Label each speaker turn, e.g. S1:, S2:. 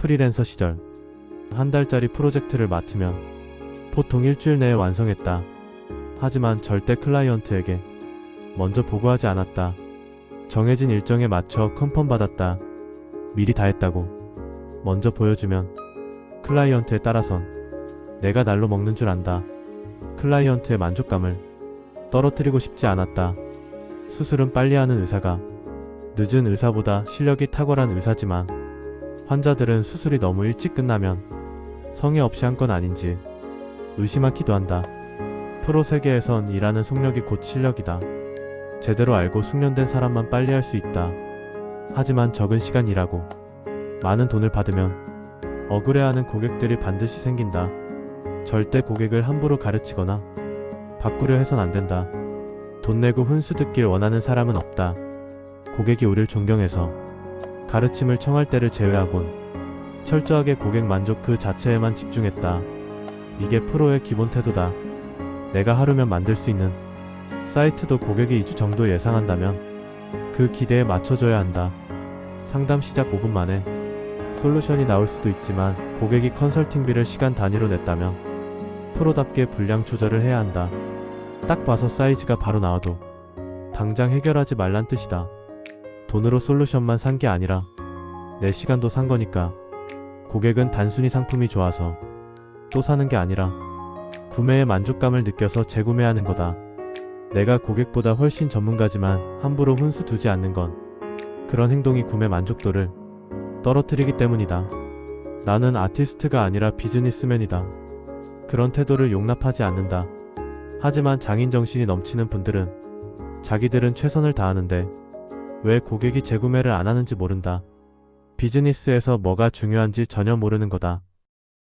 S1: 프리랜서 시절 한 달짜리 프로젝트를 맡으면 보통 일주일 내에 완성했다. 하지만 절대 클라이언트에게 먼저 보고하지 않았다. 정해진 일정에 맞춰 컨펌 받았다. 미리 다 했다고. 먼저 보여주면 클라이언트에 따라선 내가 날로 먹는 줄 안다. 클라이언트의 만족감을 떨어뜨리고 싶지 않았다. 수술은 빨리 하는 의사가 늦은 의사보다 실력이 탁월한 의사지만 환자들은 수술이 너무 일찍 끝나면 성의 없이 한 건 아닌지 의심하기도 한다. 프로 세계에선 일하는 속력이 곧 실력이다. 제대로 알고 숙련된 사람만 빨리 할 수 있다. 하지만 적은 시간 일하고 많은 돈을 받으면 억울해하는 고객들이 반드시 생긴다. 절대 고객을 함부로 가르치거나 바꾸려 해선 안 된다. 돈 내고 훈수 듣길 원하는 사람은 없다. 고객이 우릴 존경해서 가르침을 청할 때를 제외하곤 철저하게 고객 만족 그 자체에만 집중했다. 이게 프로의 기본 태도다. 내가 하루면 만들 수 있는 사이트도 고객이 2주 정도 예상한다면 그 기대에 맞춰줘야 한다. 상담 시작 5분 만에 솔루션이 나올 수도 있지만 고객이 컨설팅비를 시간 단위로 냈다면 프로답게 분량 조절을 해야 한다. 딱 봐서 사이즈가 바로 나와도 당장 해결하지 말란 뜻이다. 돈으로 솔루션만 산 게 아니라 내 시간도 산 거니까 고객은 단순히 상품이 좋아서 또 사는 게 아니라 구매의 만족감을 느껴서 재구매하는 거다. 내가 고객보다 훨씬 전문가지만 함부로 훈수 두지 않는 건 그런 행동이 구매 만족도를 떨어뜨리기 때문이다. 나는 아티스트가 아니라 비즈니스맨이다. 그런 태도를 용납하지 않는다. 하지만 장인 정신이 넘치는 분들은 자기들은 최선을 다하는데 왜 고객이 재구매를 안 하는지 모른다. 비즈니스에서 뭐가 중요한지 전혀 모르는 거다.